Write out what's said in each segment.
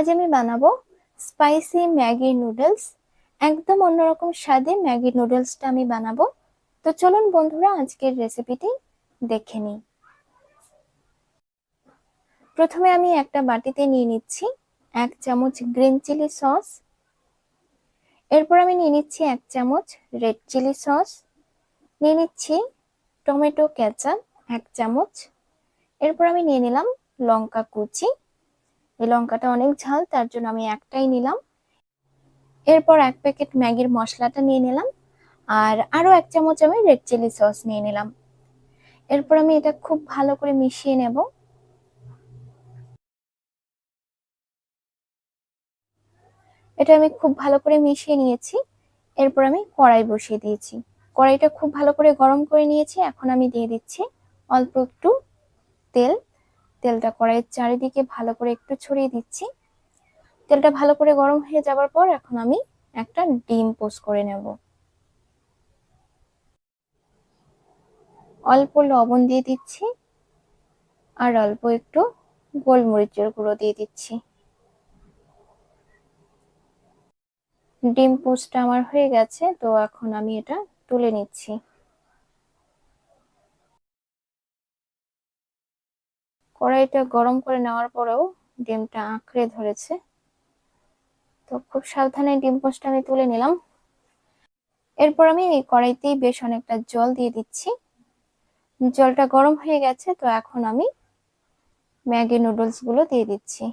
আজ আমি বানাবো স্পাইসি ম্যাগি নুডলস একদম অন্যরকম স্বাদে ম্যাগি নুডলসটা আমি বানাবো। তো চলুন বন্ধুরা, আজকের রেসিপিটি দেখে নিই। প্রথমে আমি একটা বাটিতে নিয়ে নিচ্ছি এক চামচ গ্রিন চিলি সস এরপর আমি নিয়ে নিচ্ছি এক চামচ রেড চিলি সস নিয়ে নিচ্ছি টমেটো কেচাপ এক চামচ। এরপর আমি নিয়ে নিলাম লঙ্কা কুচি। এই লঙ্কাটা অনেক ঝাল, তার জন্য আমি একটাই নিলাম। এরপর এক প্যাকেট ম্যাগির মশলাটা নিয়ে নিলাম, আর আরও এক চামচ আমি রেড চিলি সস নিয়ে নিলাম। এরপর আমি এটা খুব ভালো করে মিশিয়ে নেব। এটা আমি খুব ভালো করে মিশিয়ে নিয়েছি। এরপর আমি কড়াই বসিয়ে দিয়েছি। কড়াইটা খুব ভালো করে গরম করে নিয়েছি। এখন আমি দিয়ে দিচ্ছি অল্প একটু তেল। তেলটা কড়াইয়ের চারিদিকে ভালো করে একটু ছড়িয়ে দিচ্ছি। তেলটা ভালো করে গরম হয়ে যাবার পর এখন আমি একটা ডিম পোস্ট করে নেব। অল্প লবণ দিয়ে দিচ্ছি আর অল্প একটু গোলমরিচের গুঁড়ো দিয়ে দিচ্ছি। ডিম পোস্টটা আমার হয়ে গেছে, তো এখন আমি এটা তুলে নিচ্ছি। কড়াইটা গরম করে নেওয়ার পরেও ডিমটা আঁকড়ে ধরেছে। তো খুব সাবধানে ডিম পোস্টটা আমি তুলে নিলাম। এরপর আমি এই কড়াইতেই বেশ অনেকটা জল দিয়ে দিচ্ছি। জলটা গরম হয়ে গেছে, তো এখন আমি ম্যাগি নুডলসগুলো দিয়ে দিচ্ছি।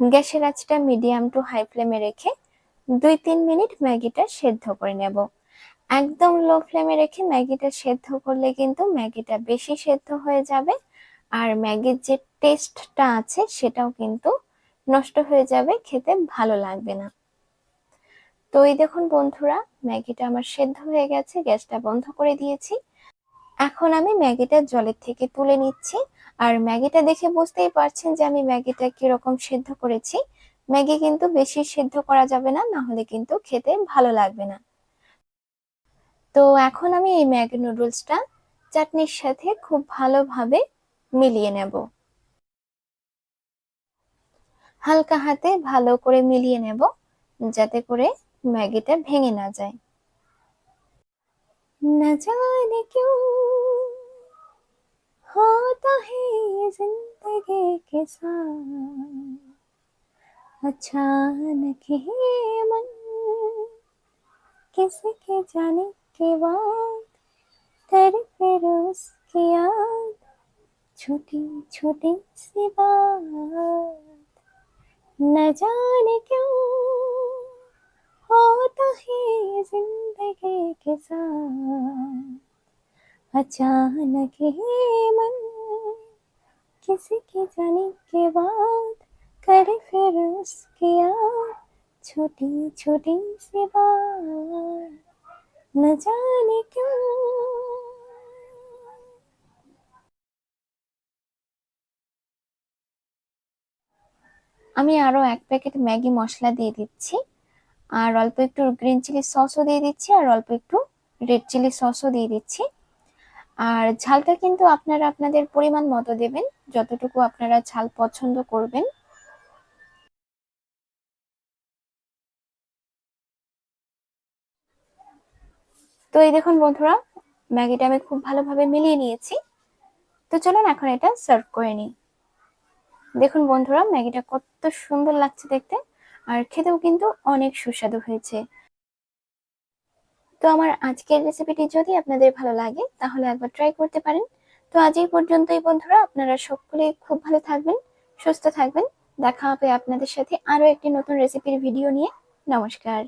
গ্যাসের আঁচটা মিডিয়াম টু হাই ফ্লেমে রেখে দুই তিন মিনিট ম্যাগিটা সেদ্ধ করে নেব। একদম লো ফ্লেমে রেখে ম্যাগিটা সেদ্ধ করলে কিন্তু ম্যাগিটা বেশি সেদ্ধ হয়ে যাবে আর ম্যাগির যে টেস্টটা আছে সেটাও কিন্তু নষ্ট হয়ে যাবে, খেতে ভালো লাগবে না। তো এই দেখুন বন্ধুরা, ম্যাগিটা আমার সেদ্ধ হয়ে গেছে, গ্যাসটা বন্ধ করে দিয়েছি। এখন আমি ম্যাগিটা জলের থেকে তুলে নিচ্ছি। আর ম্যাগিটা দেখে বুঝতেই পারছেন যে আমি ম্যাগিটা কীরকম সেদ্ধ করেছি। ম্যাগি কিন্তু বেশি সেদ্ধ করা যাবে না না হলে কিন্তু খেতে ভালো লাগবে না তো এখন আমি এই ম্যাগি নুডলসটা চাটনির সাথে খুব ভালোভাবে মিলিয়ে নেব হালকা হাতে ভালো করে মিলিয়ে নেব যাতে করে ম্যাগিটা ভেঙে না যায় না জানে क्यों होता है जिंदगी के साथ अचानक ही मन। किसी के जाने के बाद कर फिर उसकी याद। छोटी छोटी सी बात। न जाने क्यों होता है ज़िंदगी के साथ। अचानक ही मन किसी के जाने के बाद करे फिर उसकी याद छोटी छोटी सी बात न जाने क्यों আমি আরো এক প্যাকেট ম্যাগি মশলা দিয়ে দিচ্ছি আর অল্প একটু গ্রিন চিলি সসও দিয়ে দিচ্ছি আর অল্প একটু রেড চিলি সসও দিয়ে দিচ্ছি আর ঝালটা কিন্তু আপনারা আপনাদের পরিমাণ মতো দেবেন যতটুকু আপনারা ঝাল পছন্দ করবেন তো এই দেখুন বন্ধুরা, ম্যাগিটা আমি খুব ভালোভাবে মিলিয়ে নিয়েছি। তো চলুন এখন এটা সার্ভ করে নিই। দেখুন বন্ধুরা, ম্যাগিটা কত সুন্দর লাগছে দেখতে, আর খেতেও কিন্তু অনেক সুস্বাদু হয়েছে। তো আমার আজকের রেসিপিটি যদি আপনাদের ভালো লাগে, তাহলে একবার ট্রাই করতে পারেন। তো আজ এই পর্যন্তই বন্ধুরা, আপনারা সকলেই খুব ভালো থাকবেন, সুস্থ থাকবেন। দেখা হবে আপনাদের সাথে আরও একটি নতুন রেসিপির ভিডিও নিয়ে। নমস্কার।